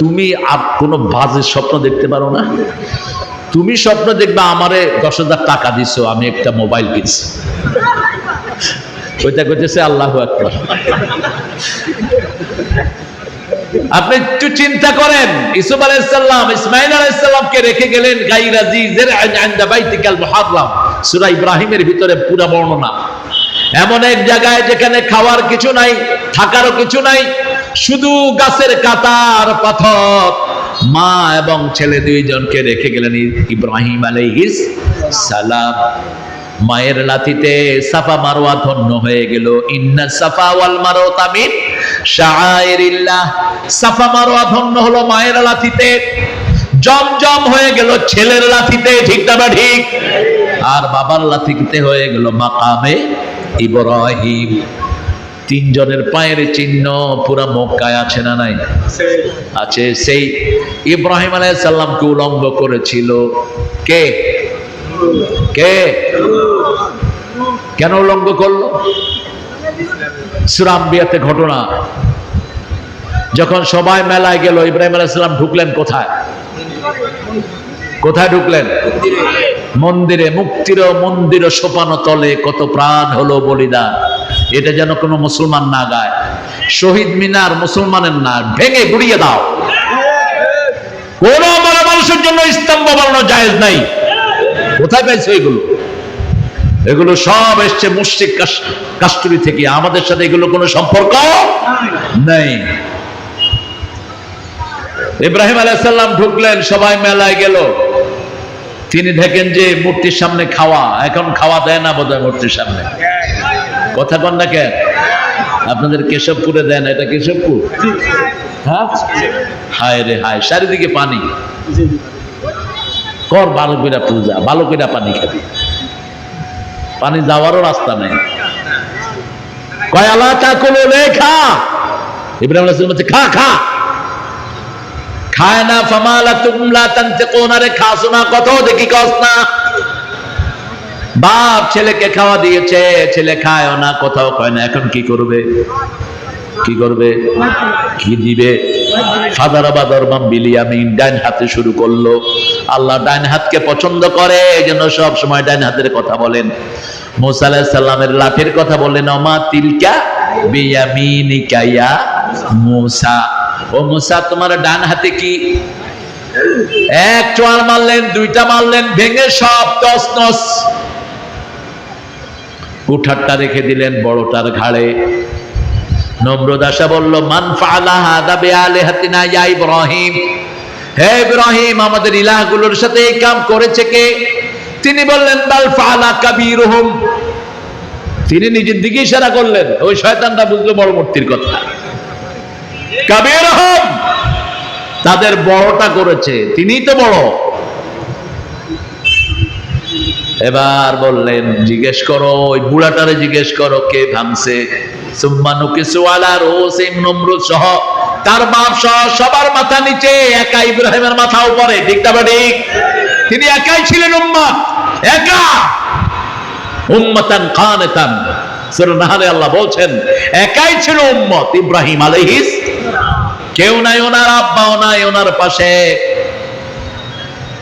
তুমি আর কোনো বাজে স্বপ্ন দেখতে পারো না? তুমি স্বপ্ন দেখবে আমারে দশ হাজার টাকা দিছো, আমি একটা মোবাইল কিনছি। ওইটা করতেছে আল্লাহ একবার আপনি একটু চিন্তা করেন, ইসুফ আলাইসাল্লাম ইসমাইল আলাইসাল্লামকে রেখে গেলেন সূরা ইব্রাহিমের ভিতরে পুরো বর্ণনা। এমন এক জায়গায় যেখানে খাওয়ার কিছু নাই, থাকারও কিছু নাই শুধু গাছের কাতার পাথর। মা এবং ছেলে দুইজনকে রেখে গেলেন ইব্রাহিম আলাইহিস সালাম। মায়ের লাথিতে সাফা মারোয়া ধন্য হয়ে গেল। ইন্না সাফা ওয়াল সাফা মারোয়া ধন্য হলো মায়ের লাথিতে। জমজম হয়ে গেল ছেলের লাথিতে, ঠিক না ঠিক? আর বাবার লাথিতে হয়ে গেল মাকামে ইব্রাহিম। তিনজনের পায়ের চিহ্ন পুরা মক্কায় আছে না নাই? আছে। সেই ইব্রাহিম আলাইহিস সালামকে উলঙ্গ করেছিল। কে? কে? কেন উলঙ্গ করল? সুরাম্বিয়াতে ঘটনা। যখন সবাই মেলায় গেল, ইব্রাহিম আলাইসাল্লাম ঢুকলেন কোথায়? কোথায় ঢুকলেন? মন্দিরে, মুক্তির মন্দির সোপানো তলে কত প্রাণ হলো বলিদান। এটা যেন কোনো মুসলমান না গায়। শহীদ মিনার মুসলমানের না ভেঙে গুড়িয়ে দাও। কোন বড় মানুষের জন্য স্তম্ভ বানানো জায়েজ নাই। কোথায় পাইছে এগুলো? এগুলো সব এসছে মুশরিক কাস- কাস্টরি থেকে। আমাদের সাথে এগুলো কোনো সম্পর্ক নেই। ইব্রাহিম আলাইসাল্লাম ঢুকলেন, সবাই মেলায় গেল। তিনি দেখেন যে মূর্তির সামনে খাওয়া, এখন খাওয়া দেয় না বোধহয় মূর্তির সামনে। কথা কন না কেন? আপনাদের কেশবপুরে দেন, এটা কেশবপুর? হ্যাঁ? হায় রে হায়, চারিদিকে পানি। কর ভালো করে পূজা, ভালো করে পানি খাবি। পানি যাওয়ারও রাস্তা নেই। কয়, আল্লাহ তা কোনো লেখা? ইব্রাহিম খা খা। খায় না ফামালা তুমলা তানতে কোনারে খাসো না, কত দেখি কস না। বাপ ছেলেকে খাওয়া দিয়েছে, ছেলে খায় না, কোথাও কয় না। এখন কি করবে? কি করবে? কি দিবে? হাতে শুরু করল। আল্লাহ হাতকে পছন্দ করে সব সময় হাতের কথা বলেন। মুসা কথা বললেন অমা তিলকা বিয়ামিনিকা ও তোমার ডান হাতে কি? এক চোয়ার মারলেন, দুইটা মারলেন, ভেঙে সব তস নস কুঠারটা রেখে দিলেন বড়টার ঘাড়ে। নমরুদ আশা বলল, মান হে ইব্রাহিম, আমাদের ইলাহগুলোর সাথে এই কাম করেছে কে? তিনি বললেন কাবীরুহুম। তিনি নিজের দিকে ইশারা করলেন, ওই শয়তানটা বুঝলো বড় মূর্তির কথা। কাবীরুহুম! তাদের বড়টা করেছে। তিনিই তো বড়। এবার বললেন, জিজ্ঞেস করো, ওই বুড়াটারে জিজ্ঞেস করো, কে ভাঙছে? সহ। তার বাপ সহ সবার মাথা নিচে, একা ইব্রাহিমের মাথা উপরে। ঠিক না ঠিক? তিনি একাই ছিলেন উম্মত, একা। উম্মতান কানেতান সূরা নাহলে আল্লাহ বলছেন, একাই ছিল উম্মত ইব্রাহিম আলাইহিস কেউ নাই ওনার আব্বাও নাই ওনার পাশে।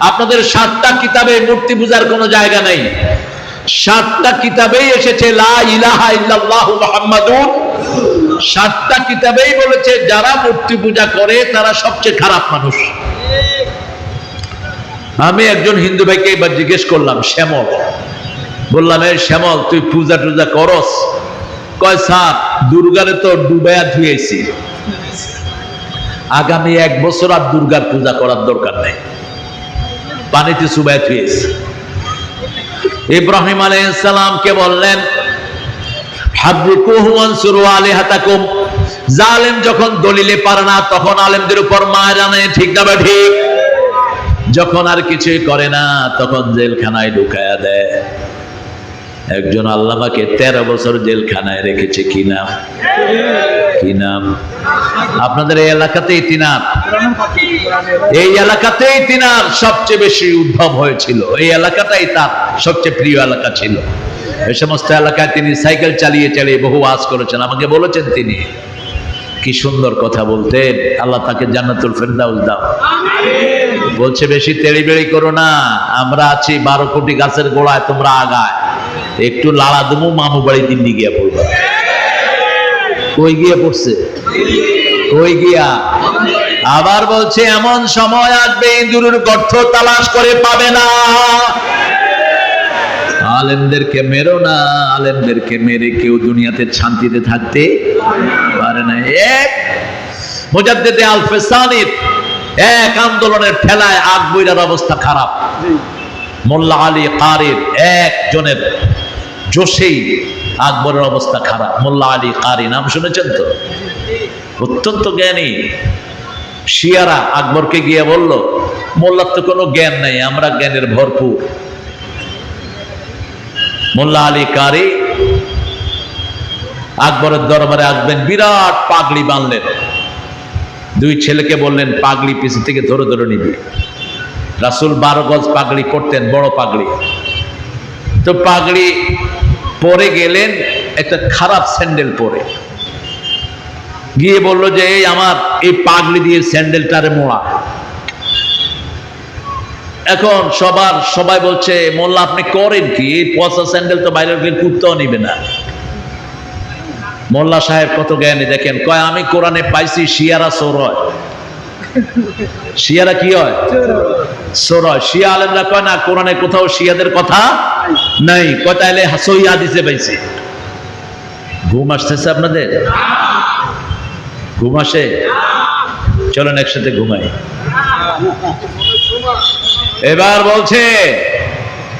আপনাদের সাতটা কিতাবে মূর্তি পূজার কোনো জায়গা নেই। সাতটা কিতাবেই এসেছে সাতটা কিতাবেই বলেছে, যারা মূর্তি পূজা করে, তারা সবচেয়ে খারাপ মানুষ। আমি একজন হিন্দু ভাইকে এবার জিজ্ঞেস করলাম, শ্যামল। বললাম, এই শ্যামল, তুই পূজা টুজা করস? কয়, স্যার, দুর্গারে তো ডুবাইয়া ধুয়েছি আগামী এক বছর আর দুর্গার পূজা করার দরকার নেই। পানিতে সুবাই ধুয়েছি ইব্রাহিম আলাইসালামকে বললেন জালেম যখন দলিলে পারে না, তখন আলেমদের উপর মায়ের ঠিক ঠিক যখন আর কিছুই করে না, তখন জেলখানায় ঢুকায়া দেয়। একজন আল্লামাকে তেরো বছর জেলখানায় রেখেছে, কি নাম? কি নাম? আপনাদের এই এলাকাতেই তিনার। এই এলাকাতেই তিনার সবচেয়ে বেশি উদ্ভব হয়েছিল। এই এলাকাটাই তার সবচেয়ে প্রিয় এলাকা ছিল। এই সমস্ত এলাকায় তিনি সাইকেল চালিয়ে চালিয়ে বহু আজ করেছেন। আমাকে বলেছেন তিনি, কি সুন্দর কথা বলতেন। আল্লাহ তাকে জান্নাতুল ফেরদাউস দাও। বলছে, বেশি তেড়ি বেড়ি করো না। আমরা আছি বারো কোটি গাছের গোড়ায়, তোমরা আগায়। একটু লাড়া দেবো মামু বাড়ি দিল্লি গিয়া পড়বা। কই গিয়ে পড়ছে? কই গিয়া? আবার বলছে এমন সময় আসবে ইঁদুরের গর্থ তালাশ করে পাবে না। আলেমদেরকে মেরো না আলেমদেরকে মেরে কেউ দুনিয়াতে শান্তিতে থাকতে পারে না। এক মুজাদ্দেদে আল ফেসানির এক আন্দোলনের ঠেলায় আগ বইরার অবস্থা খারাপ। মোল্লা আলী কারির একজনের জোশেই আকবরের অবস্থা খারাপ। মোল্লা আলী কারি নাম শুনেছেন তো? অত্যন্ত জ্ঞানী। শিয়ারা আকবরকে গিয়ে বলল, মোল্লার তো কোনো জ্ঞান নেই, আমরা জ্ঞানের ভরপুর। মোল্লা আলী কারি আকবরের দরবারে আসবেন, বিরাট পাগড়ি বানলেন। দুই ছেলেকে বললেন পাগড়ি পিছু থেকে ধরে ধরে নিবি। রাসুল বারো গজ পাগড়ি করতেন, বড় পাগড়ি তো পাগড়ি পরে গেলেন, একটা খারাপ স্যান্ডেল পরে। গিয়ে বলল যে, এই আমার এই পাগলি দিয়ে স্যান্ডেলটারে মোড়া। এখন সবার, সবাই বলছে, মোল্লা, আপনি করেন কি? পচা স্যান্ডেল তো বাইরে গেলে কুত্তাও নিবে না। মোল্লা সাহেব কত জ্ঞানী, দেখেন, কয়, আমি কোরআনে পাইছি, শিয়ারা সোর হয় শিয়ারা কি হয়? সোর হয় শিয়া আলেমরা কয়, না, কোরআনে কোথাও শিয়াদের কথা নাই। কয়, তাইলে সই হাদিসে পাইছি। ঘুম আসতেছে আপনাদের? ঘুম আসে? চলেন একসাথে ঘুমাই। এবার বলছে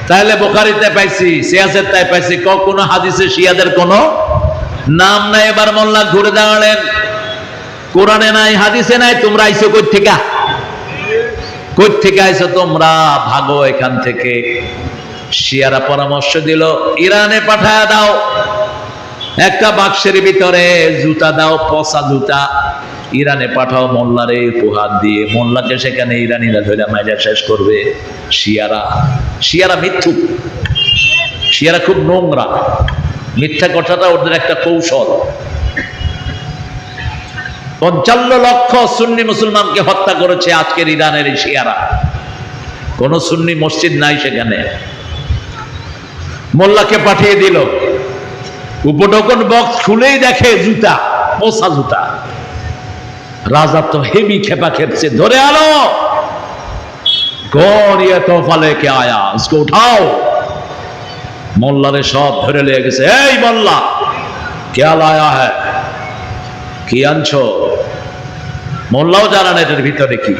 তাহলে বোখারিতে পাইছি সিয়াসের তাই পাইছি, কখনো হাদিসে শিয়াদের কোনো নাম নাই। এবার মোল্লা ঘুরে দাঁড়ালেন। কোরআনে নাই, হাদিসে নাই, তোমরা আইসো কই থেকে কই থেকে আইসো তোমরা? ভাগো এখান থেকে। শিয়ারা পরামর্শ দিল, ইরানে পাঠায় দাও। একটা বাক্সের ভিতরে জুতা দাও, পচা জুতা। ইরানে পাঠাও মোল্লারে উপহার দিয়ে। মোল্লাকে সেখানে ইরানিরা ধরে মাইরা শেষ করবে। শিয়ারা। শিয়ারা মিথ্যু শিয়ারা খুব নোংরা। মিথ্যা কথাটা ওদের একটা কৌশল। পঞ্চান্ন লক্ষ সুন্নি মুসলমানকে হত্যা করেছে আজকের ইরানের শিয়ারা। কোন সুন্নি মসজিদ নাই সেখানে। মোল্লাকে পাঠিয়ে দিল। উপঢকন বক্স খুলেই দেখে জুতা পোষা জুতা। রাজা তো হেবি খেপা খেপছে, ধরে আলো গড় ইয়ে তোফা লেকে আয়া? উসকে উঠাও। মোল্লারে সব ধরে লিয়ে গেছে, এই মোল্লা কেয়া লায়া হ্যাঁ কি আনছো? মোল্লাও জানান এটার ভিতরে কি।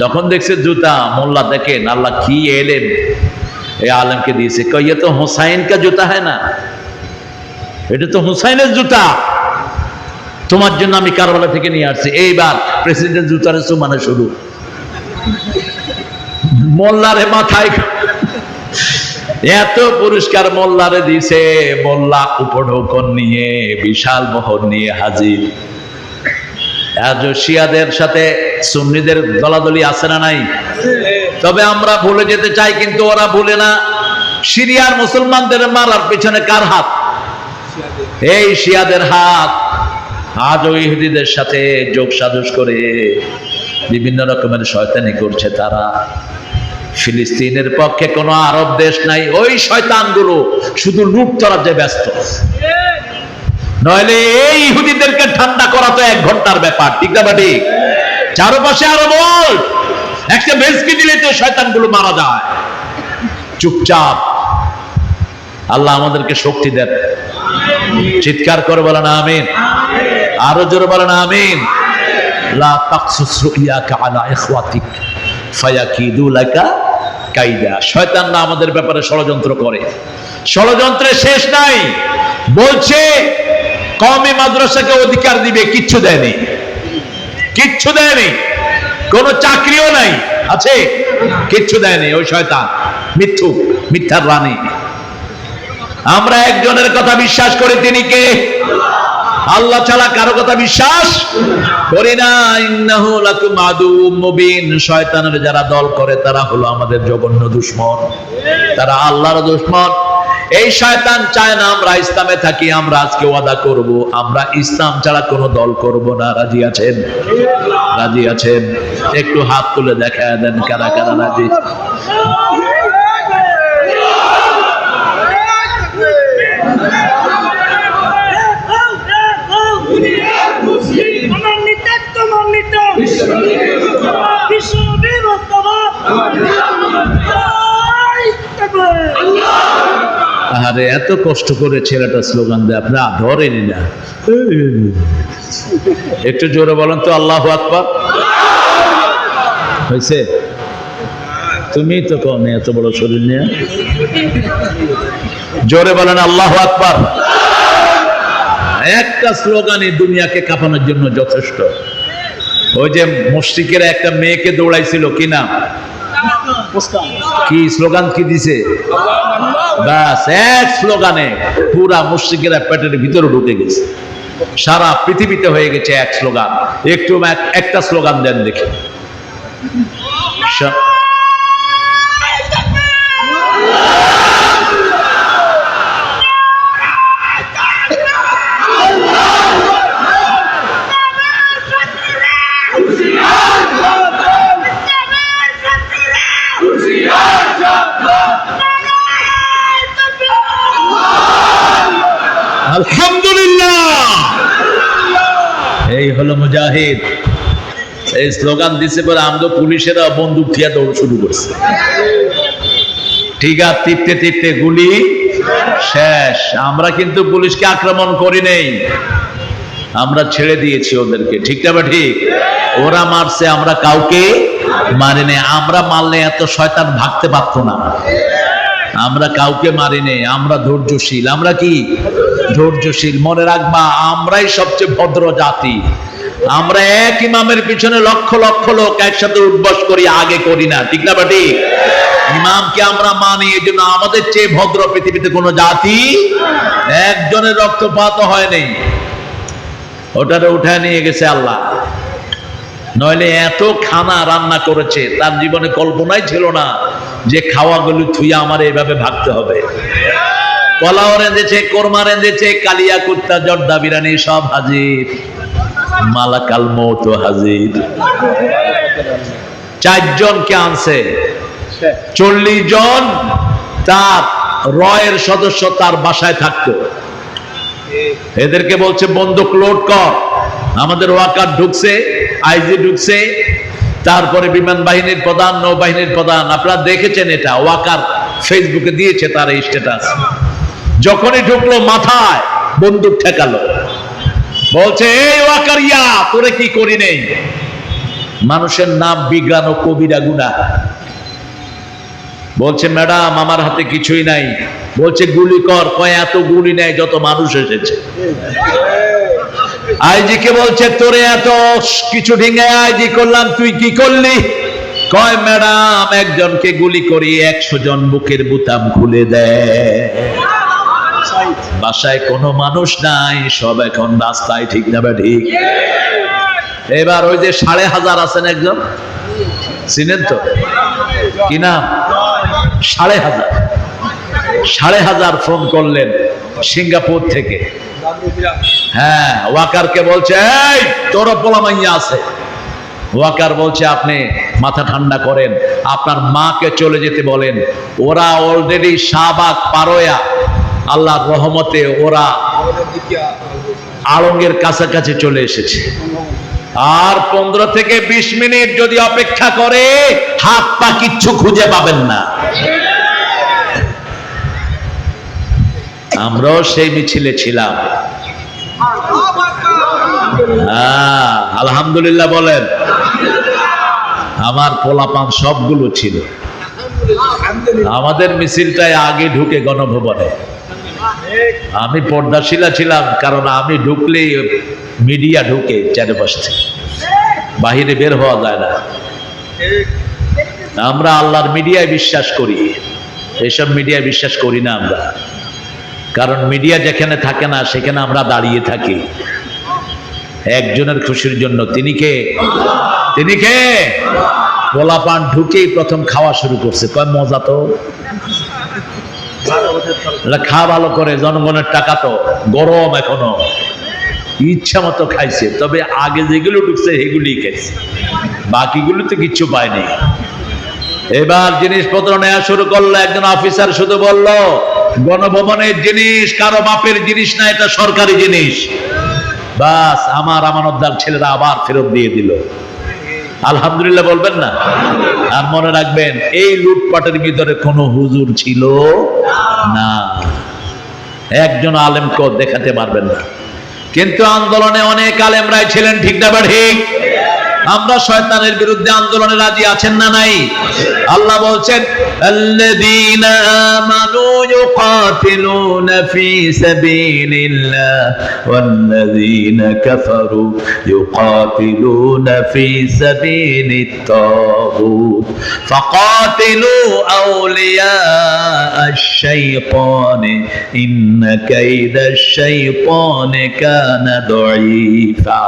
যখন দেখছে জুতা, মোল্লা দেখেন আল্লাহ কি এলেন? এই আলমকে দিয়েছে, কইয়ে তো হোসাইন কা জুতা হয় না? এটা তো হুসাইনের জুতা। তোমার জন্য আমি কারবালা থেকে নিয়ে আসছি। এইবার প্রেসিডেন্ট জুতারে সুমানে শুরু। মোল্লারে মাথায় এত পুরস্কার মোল্লারে দিছে, মোল্লা উপঢৌকন নিয়ে, বিশাল মোহর নিয়ে হাজির। শিয়াদের সাথে সুন্নিদের দলাদলি আছে না নাই? তবে আমরা ভুলে যেতে চাই, কিন্তু ওরা ভুলে না। সিরিয়ার মুসলমানদের মারার পেছনে কার হাত? এই শিয়াদের হাত, আজও ইহুদিদের সাথে যোগ সাজস করে বিভিন্ন রকমের শয়তানি করছে তারা। ফিলিস্তিনের পক্ষে কোনো আরব দেশ নাই, ওই শয়তানগুলো শুধু লুট তরাজে ব্যস্ত। নইলে এই ইহুদিদেরকে ঠান্ডা করা তো এক ঘণ্টার ব্যাপার, ঠিক না বা ঠিক? চারপাশে আরও বল একটা ভেসকি দিলে তো শয়তানগুলো মারা যায়। চুপচাপ, আল্লাহ আমাদেরকে শক্তি দেন। চিৎকার করে বলেন, আমিন। আরও জোরে বলেন, আমিন। আমাদের ব্যাপারে ষড়যন্ত্র করে। ষড়যন্ত্রের শেষ নাই। বলছে কমই মাদ্রাসাকে অধিকার দিবে, কিচ্ছু দেয়নি। কিচ্ছু দেয়নি। কোনো চাকরিও নাই। আছে? কিচ্ছু দেয়নি। ওই শয়তান মিথ্যু মিথ্যার রানী। আমরা একজনের কথা বিশ্বাস করি, তিনি কে? আল্লাহ ছাড়া কারও কথা বিশ্বাস করি না। শয়তানের যারা দল করে, তারা হলো আমাদের জঘন্য দুশ্মন। তারা আল্লাহর দুশ্মন। এই শয়তান চায় না আমরা ইসলামে থাকি, আমরা আজকে ওয়াদা করব। আমরা ইসলাম ছাড়া কোনো দল করব না। রাজি আছেন? রাজি আছেন? একটু হাত তুলে দেখা দেন কারা কারা রাজি। আরে এত কষ্ট করে ছেলেটা স্লোগান দেয়, আপনি ধরেনি না। একটু জোরে বলেন তো, আল্লাহ আকবার। হয়েছে? তুমি তো কমে এত বড় শরীর নিয়ে। জোরে বলেন, আল্লাহ আকবার। একটা স্লোগানই দুনিয়াকে কাঁপানোর জন্য যথেষ্ট। ওই যে মুশ্রিকেরা একটা মেয়েকে দৌড়াইছিল, কি নাম? কি স্লোগান কি দিছে? ব্যাস, এক স্লোগানে পুরা মুশ্রিকেরা পেটের ভিতরে ঢুকে গেছে। সারা পৃথিবীতে হয়ে গেছে এক স্লোগান। একটু এক- একটা স্লোগান দেন দেখি। আলহামদুলিল্লাহ। এই হলো মুজাহিদ। এই স্লোগান দিছে বলে আমদো পুলিশেরা বন্দুক দৌড় শুরু করছে। ঠিক টিপতে টিপতে গুলি শেষ। আমরা কিন্তু পুলিশকে আক্রমণ করি নেই। আমরা ছেড়ে দিয়েছি ওদেরকে। ঠিক না ঠিক? ওরা মারছে, আমরা কাউকে মারি নাই আমরা মারলে এত শয়তান ভাগতে পারতো না। আমরা কাউকে মারিনি, আমরা ধৈর্যশীল। আমরা কি? ধৈর্যশীল। মনে রাখবা, আমরাই সবচেয়ে ভদ্র জাতি। আমরা এক ইমামের পিছনে লক্ষ লক্ষ লোক একসাথে উদ্বাস করি, আগে করি না। ঠিক না বাটি? ইমামকে আমরা মানি এই জন্য আমাদের চেয়ে ভদ্র পৃথিবীতে কোনো জাতি একজনের রক্তপাত হয় হয়নি। ওটারে উঠায় নিয়ে গেছে আল্লাহ। নইলে এত খানা রান্না করেছে, তার জীবনে কল্পনাই ছিল না যে খাওয়াগুলো থুইয়া আমার এইভাবে ভাবতে হবে। কলাও রেঁধেছে, কোরমা রেঁধেছে, কালিয়া কুত্তা, জর্দা বিরানি সব হাজির। মালাকাল মৌত হাজির। চারজনকে আনছে। চল্লিশ জন তার রয়ের সদস্য তার বাসায় থাকতো। এদেরকে বলছে, বন্দুক লোড কর। আমাদের ওয়াকার ঢুকছে, আইজি ঢুকছে, তারপরে বিমান বাহিনীর প্রধান, নৌবাহিনীর প্রধান, আপনারা দেখেছেন এটা, ওয়াকার ফেসবুকে দিয়েছে তার এই স্ট্যাটাস যখনই ঢুকলো মাথায়, বন্দুক ঠেকালো। বলছে, এই ওয়াকারিয়া, তোরে কি করি নেই? মানুষের নাম বিজ্ঞান ও কবিরা গুণা। বলছে, ম্যাডাম, আমার হাতে কিছুই নাই। বলছে, গুলি কর। কয়, এত গুলি নেই যত মানুষ এসেছে। আইজি কে বলছে, তোরে এত কিছু ঢিঙ্গে আইজি করলাম, তুই কি করলি? কয়, ম্যাডাম, একজনকে গুলি করি, একশো জন বুকের বুতাম খুলে দেয়। বাসায় কোনো মানুষ নাই, সব এখন রাস্তায় ঠিক না বা ঠিক। এবার ওই যে সাড়ে হাজার আছেন একজন, চিনেন তো? কি নাম? সাড়ে হাজার। সাড়ে হাজার ফোন করলেন সিঙ্গাপুর থেকে। হ্যাঁ ওয়াকারকে বলছে, এই, তোর পোলামাইয়া আছে। ওয়াকার বলছে, আপনি মাথা ঠান্ডা করেন, আপনার মাকে চলে যেতে বলেন। ওরা অলরেডি শাহবাগ পারোয়া। আল্লাহর রহমতে ওরা আলঙ্গের কাছাকাছি চলে এসেছে। আর পনেরো থেকে বিশ মিনিট যদি অপেক্ষা করে, হাত পা কিচ্ছু খুঁজে পাবেন না। আমরাও সেই মিছিলে ছিলাম। আলহামদুলিল্লাহ বলেন। আমার পোলাপান সবগুলো ছিল। আমাদের মিছিলটায় আগে ঢুকে গণভবনে। আমি পর্দাশীলা ছিলাম, কারণ আমি ঢুকলেই মিডিয়া ঢুকে চারপাশ থেকে বাহিরে বের হওয়া যায় না। আমরা আল্লাহর মিডিয়ায় বিশ্বাস করি। এসব মিডিয়ায় বিশ্বাস করি না আমরা। কারণ মিডিয়া যেখানে থাকে না, সেখানে আমরা দাঁড়িয়ে থাকি। একজনের খুশির জন্য তিনি কে? তিনি কে? পোলাপান ঢুকেই প্রথম খাওয়া শুরু করছে। কয়, মজা তো। খা ভালো করে, জনগণের টাকা তো, গরম এখনও। ইচ্ছা মতো খাইছে, তবে আগে যেগুলো ঢুকছে সেগুলি খাইছে। বাকিগুলো তো কিচ্ছু পায়নি। এবার জিনিসপত্র নেওয়া শুরু করল, একজন অফিসার শুধু বলল, গণভবনের জিনিস, কারও বাপের জিনিস না, এটা সরকারি জিনিস। বাস, আমার আমানতদার ছেলেরা আবার ফেরত দিয়ে দিল। আলহামদুলিল্লাহ বলবেন না? আর মনে রাখবেন, এই লুটপাটের ভিতরে কোনো হুজুর ছিল না। একজন আলেমকেও দেখাতে পারবেন না। কিন্তু আন্দোলনে অনেক আলেমরাই ছিলেন, ঠিক না বা ঠিক? আমরা শয়তানের বিরুদ্ধে আন্দোলনে রাজি আছেন না নাই আল্লাহ বলছেন الذين آمنوا يقاتلون في سبيل الله والذين كفروا يقاتلون في سبيل الطاغوت فقاتلوا أولياء الشيطان إن كيد الشيطان كان ضعيفا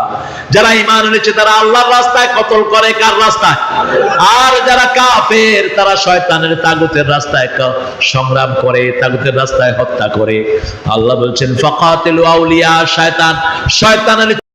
যারা ইমান এনেছে তারা আল্লাহর রাস্তায় কতল করে, কার রাস্তায়? আর যারা কাফের, তারা শয়তানের তাগুতের রাস্তায় সংগ্রাম করে, তাগুতের রাস্তায় হত্যা করে। আল্লাহ বলছেন, ফাকাতিলু আউলিয়া, শয়তান, শয়তানের